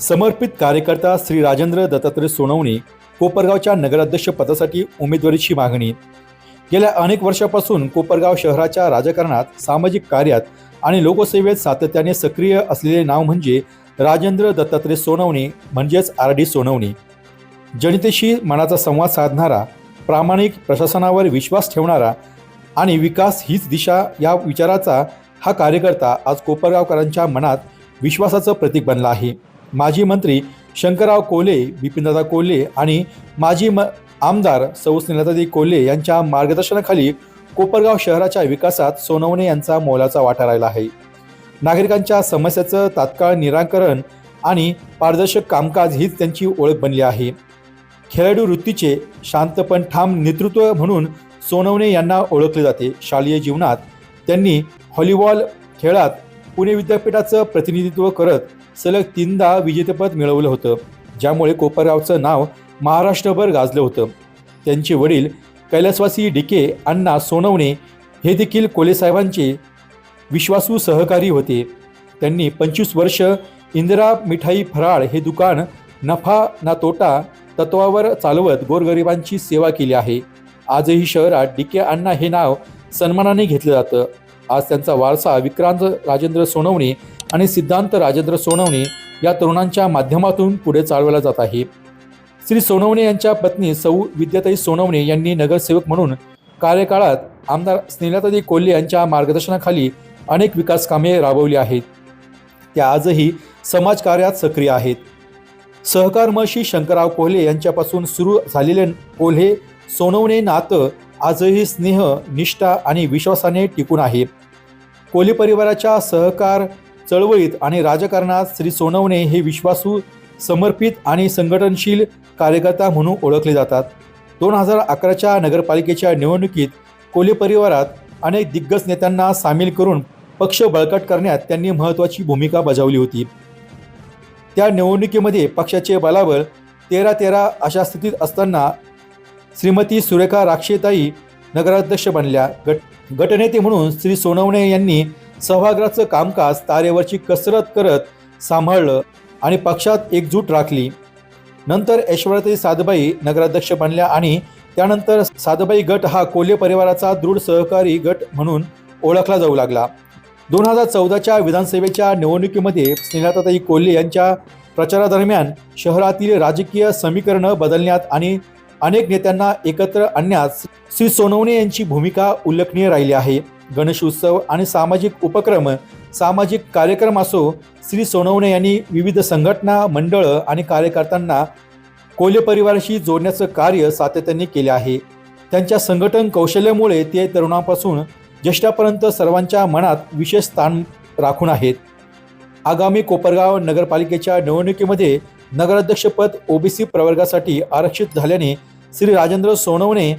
समर्पित कार्यकर्ता श्री राजेंद्र दत्तात्रय सोनवणे कोपरगावच्या नगराध्यक्ष पदासाठी उमेदवारीची मागणी. गेल्या अनेक वर्षापासून कोपरगाव शहराच्या राजकारणात सामाजिक कार्यात आणि लोकसेवेत सातत्याने सक्रिय असलेले नाव म्हणजे राजेंद्र दत्तात्रय सोनवणे म्हणजेच आर डी सोनवणे. जनतेशी मनाचा संवाद साधणारा प्रामाणिक प्रशासनावर विश्वास ठेवणारा आणि विकास हीच दिशा या विचाराचा हा कार्यकर्ता आज कोपरगावकरांच्या मनात विश्वासाचं प्रतीक बनला आहे. माजी मंत्री शंकरराव कोले बिपिनदादा कोल्हे आणि माजी म आमदार सौ स्नेहलतादी कोल्हे यांच्या मार्गदर्शनाखाली कोपरगाव शहराच्या विकासात सोनवणे यांचा मोलाचा वाटा राहिला आहे. नागरिकांच्या समस्याचं तात्काळ निराकरण आणि पारदर्शक कामकाज हीच त्यांची ओळख बनली आहे. खेळाडू वृत्तीचे शांतपण ठाम नेतृत्व म्हणून सोनवणे यांना ओळखले जाते. शालेय जीवनात त्यांनी व्हॉलीबॉल खेळात पुणे विद्यापीठाचं प्रतिनिधित्व करत सलग तीनदा विजेतेपद मिळवलं होतं. ज्यामुळे कोपरगावचं नाव महाराष्ट्रभर गाजलं होतं. त्यांचे वडील कैलासवासी डिके अण्णा सोनवणे हे देखील कोलेसाहेबांचे विश्वासू सहकारी होते. त्यांनी पंचवीस वर्ष इंदिरा मिठाई फराळ हे दुकान नफा ना तोटा तत्वावर चालवत गोरगरिबांची सेवा केली आहे. आजही शहरात डी के अण्णा हे नाव सन्मानाने घेतलं जातं. आज त्यांचा वारसा विक्रांत राजेंद्र सोनवणे आणि सिद्धांत राजेंद्र सोनवणे या तरुणांच्या माध्यमातून पुढे चालवला जात आहे. श्री सोनवणे यांच्या पत्नी सौ विद्याताई सोनवणे यांनी नगरसेवक म्हणून कार्यकाळात आमदार स्नेहलतादी कोल्हे यांच्या मार्गदर्शनाखाली अनेक विकास कामे राबवली आहेत. त्या आजही समाजकार्यात सक्रिय आहेत. सहकार महर्षी शंकरराव कोल्हे यांच्यापासून सुरू झालेले कोल्हे सोनवणे नातं आजही स्नेह निष्ठा आणि विश्वासाने टिकून आहे. कोली परिवाराच्या सहकार चळवळीत आणि राजकारणात श्री सोनवणे हे विश्वासू समर्पित आणि संघटनशील कार्यकर्ता म्हणून ओळखले जातात. दोन हजार अकराच्या नगरपालिकेच्या निवडणुकीत कोली परिवारात अनेक दिग्गज नेत्यांना सामील करून पक्ष बळकट करण्यात त्यांनी महत्त्वाची भूमिका बजावली होती. त्या निवडणुकीमध्ये पक्षाचे बलाबल तेरा तेरा अशा स्थितीत असताना श्रीमती सुरेखा राक्षेताई नगराध्यक्ष बनल्या. गट गटनेते म्हणून श्री सोनवणे यांनी सभागृहाचं कामकाज तारेवरची कसरत करत सांभाळलं आणि पक्षात एकजूट राखली. नंतर ऐश्वर्याताई साधबाई नगराध्यक्ष बनल्या आणि त्यानंतर साधबाई गट हा कोल्हे परिवाराचा दृढ सहकारी गट म्हणून ओळखला जाऊ लागला. दोन हजार चौदाच्या विधानसभेच्या निवडणुकीमध्ये स्नेहताताई कोल्हे यांच्या प्रचारादरम्यान शहरातील राजकीय समीकरणं बदलण्यात आणि अनेक नेत्यांना एकत्र आणण्यास श्री सोनवणे यांची भूमिका उल्लेखनीय राहिली आहे. गणेश उत्सव आणि सामाजिक उपक्रम सामाजिक कार्यक्रम असो श्री सोनवणे यांनी विविध संघटना मंडळं आणि कार्यकर्त्यांना कोल्हे परिवाराशी जोडण्याचं कार्य सातत्याने केले आहे. त्यांच्या संघटन कौशल्यामुळे ते तरुणांपासून ज्येष्ठापर्यंत सर्वांच्या मनात विशेष स्थान राखून आहेत. आगामी कोपरगाव नगरपालिकेच्या निवडणुकीमध्ये नगराध्यक्षपद ओबीसी प्रवर्गासाठी आरक्षित झाल्याने श्री राजेंद्र सोनवणे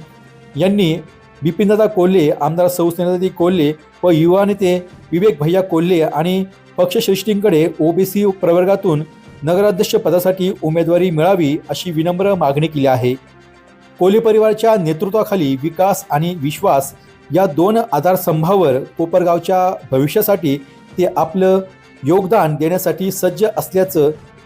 यांनी बिपिनदादा कोल्हे आमदार सौ कोल्हे व युवा नेते विवेक भैया कोल्हे आणि पक्षश्रेष्ठींकडे ओबीसी प्रवर्गातून नगराध्यक्ष पदासाठी उमेदवारी मिळावी अशी विनम्र मागणी केली आहे. कोल्हे परिवाराच्या नेतृत्वाखाली विकास आणि विश्वास या दोन आधारस्तंभावर कोपरगावच्या भविष्यासाठी ते आपलं योगदान देण्यासाठी सज्ज असल्याचं